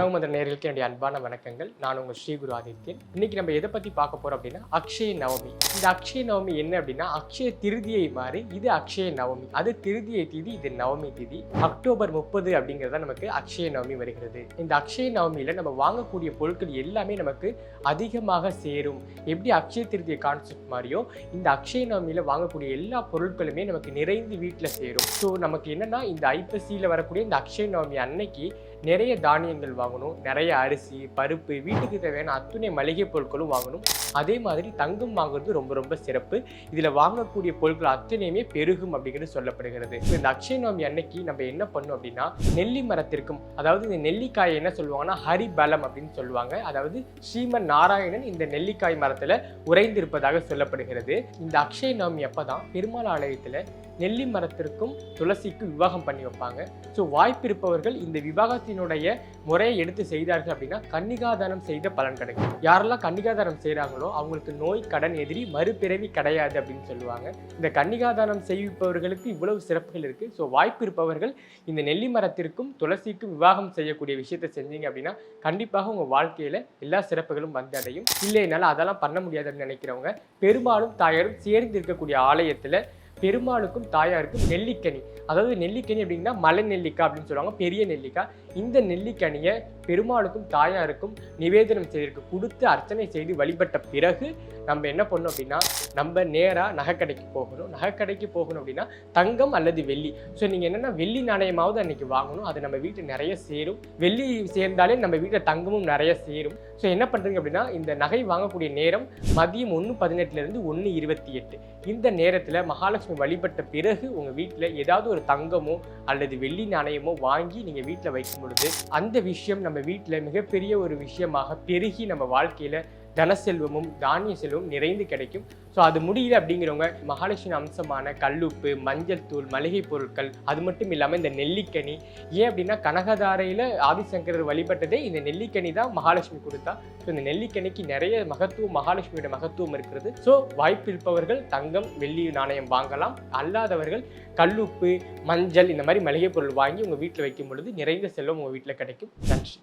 உணவு மத நேர்களுக்கு என்னுடைய அன்பான வணக்கங்கள். நான் உங்கள் ஸ்ரீகுரு ஆதித்யன். இன்னைக்கு நம்ம எதை பற்றி பார்க்க போகிறோம் அப்படின்னா அக்ஷய நவமி. இந்த அக்ஷய நவமி என்ன அப்படின்னா அக்ஷய திருதியை மாறி இது அக்ஷய நவமி. அது திருதியை திதி இது நவமி திதி. அக்டோபர் முப்பது அப்படிங்கிறத நமக்கு அக்ஷய நவமி வருகிறது. இந்த அக்ஷய நவமியில் நம்ம வாங்கக்கூடிய பொருட்கள் எல்லாமே நமக்கு அதிகமாக சேரும். எப்படி அக்ஷய திருதியை கான்செப்ட் மாதிரியோ இந்த அக்ஷய நவமியில் வாங்கக்கூடிய எல்லா பொருட்களுமே நமக்கு நிறைந்து வீட்டில் சேரும். ஸோ நமக்கு என்னன்னா இந்த ஐப்பசியில் வரக்கூடிய இந்த அக்ஷய நவமி அன்னைக்கு நிறைய தானியங்கள் வாங்கணும். நிறைய அரிசி பருப்பு வீட்டுக்கு தேவையான அத்துணை மளிகை பொருட்களும் வாங்கணும். அதே மாதிரி தங்கம் வாங்குறது ரொம்ப ரொம்ப சிறப்பு. இதில் வாங்கக்கூடிய பொருட்கள் அத்தனையுமே பெருகும் அப்படிங்கிறது சொல்லப்படுகிறது. இந்த அக்ஷய நோமி அன்னைக்கு நம்ம என்ன பண்ணோம் அப்படின்னா நெல்லி மரத்திற்கும் அதாவது இந்த நெல்லிக்காயை என்ன சொல்லுவாங்கன்னா ஹரிபலம் அப்படின்னு சொல்லுவாங்க. அதாவது ஸ்ரீமன் நாராயணன் இந்த நெல்லிக்காய் மரத்தில் உறைந்திருப்பதாக சொல்லப்படுகிறது. இந்த அக்ஷய நவமி அப்பதான் பெருமாள் ஆலயத்தில் நெல்லி மரத்திற்கும் துளசிக்கும் விவாகம் பண்ணி வைப்பாங்க. ஸோ வாய்ப்பு இருப்பவர்கள் இந்த விவாகத்தினுடைய முறையை எடுத்து செய்தார்கள் அப்படின்னா கன்னிகாதானம் செய்த பலன் கிடைக்கும். யாரெல்லாம் கன்னிகாதானம் செய்கிறாங்களோ அவங்களுக்கு நோய் கடன் எதிரி மறுபிறவி கிடையாது அப்படின்னு சொல்லுவாங்க. இந்த கன்னிகாதானம் செய்விப்பவர்களுக்கு இவ்வளவு சிறப்புகள் இருக்குது ஸோ வாய்ப்பு இருப்பவர்கள் இந்த நெல்லி மரத்திற்கும் துளசிக்கும் விவாகம் செய்யக்கூடிய விஷயத்தை செஞ்சீங்க அப்படின்னா கண்டிப்பாக உங்கள் வாழ்க்கையில் எல்லா சிறப்புகளும் வந்தடையும் இல்லை என்னால் அதெல்லாம் பண்ண முடியாதுன்னு நினைக்கிறவங்க பெரும்பாலும் தாயாரும் சேர்ந்து இருக்கக்கூடிய ஆலயத்தில் பெருமாளுக்கும் தாயாருக்கும் நெல்லிக்கனி. அதாவது நெல்லிக்கனி அப்படின்னா மலை நெல்லிக்காய் அப்படின்னு சொல்லுவாங்க பெரிய நெல்லிக்காய். இந்த நெல்லிக்கனியை பெருமாளுக்கும் தாயாருக்கும் நிவேதனம் செய்திருக்கு கொடுத்து அர்ச்சனை செய்து வழிபட்ட பிறகு நம்ம என்ன பண்ணோம் அப்படின்னா நம்ம நேராக நகைக்கடைக்கு போகணும். நகைக்கடைக்கு போகணும் அப்படின்னா தங்கம் அல்லது வெள்ளி. ஸோ நீங்கள் என்னென்னா வெள்ளி நாணயமாவது அன்றைக்கி வாங்கணும். அது நம்ம வீட்டில் நிறைய சேரும். வெள்ளி சேர்ந்தாலே நம்ம வீட்டில் தங்கமும் நிறைய சேரும். ஸோ என்ன பண்ணுறீங்க அப்படின்னா இந்த நகை வாங்கக்கூடிய நேரம் மதியம் ஒன்று பதினெட்டுலேருந்து ஒன்று இருபத்தி எட்டு. இந்த நேரத்தில் மகாலட்சுமி வழிபட்ட பிறகு உங்கள் வீட்டில் ஏதாவது ஒரு தங்கமோ அல்லது வெள்ளி நாணயமோ வாங்கி நீங்கள் வீட்டில் வைக்கும் பொழுது அந்த விஷயம் நம்ம வீட்டில் மிகப்பெரிய ஒரு விஷயமாக பெருகி நம்ம வாழ்க்கையில் தனசெல்வமும் தானிய செல்வமும் நிறைந்து கிடைக்கும். ஸோ அது முடியல அப்படிங்கிறவங்க மகாலட்சுமி அம்சமான கல்லுப்பு மஞ்சள் தூள் மளிகை பொருட்கள் அது மட்டும் இல்லாமல் இந்த நெல்லிக்கனி ஏன் அப்படின்னா கனகதாரையில் ஆதிசங்கரர் வழிபட்டதே இந்த நெல்லிக்கனி தான் மகாலட்சுமி கொடுத்தா. ஸோ இந்த நெல்லிக்கனிக்கு நிறைய மகத்துவம் மகாலட்சுமியோட மகத்துவம் இருக்கிறது. ஸோ வாய்ப்பு இருப்பவர்கள் தங்கம் வெள்ளி நாணயம் வாங்கலாம். அல்லாதவர்கள் கல்லுப்பு மஞ்சள் இந்த மாதிரி மளிகை பொருள் வாங்கி உங்கள் வீட்டில் வைக்கும் பொழுது நிறைந்த செல்வம் உங்கள் வீட்டில் கிடைக்கும். நன்றி.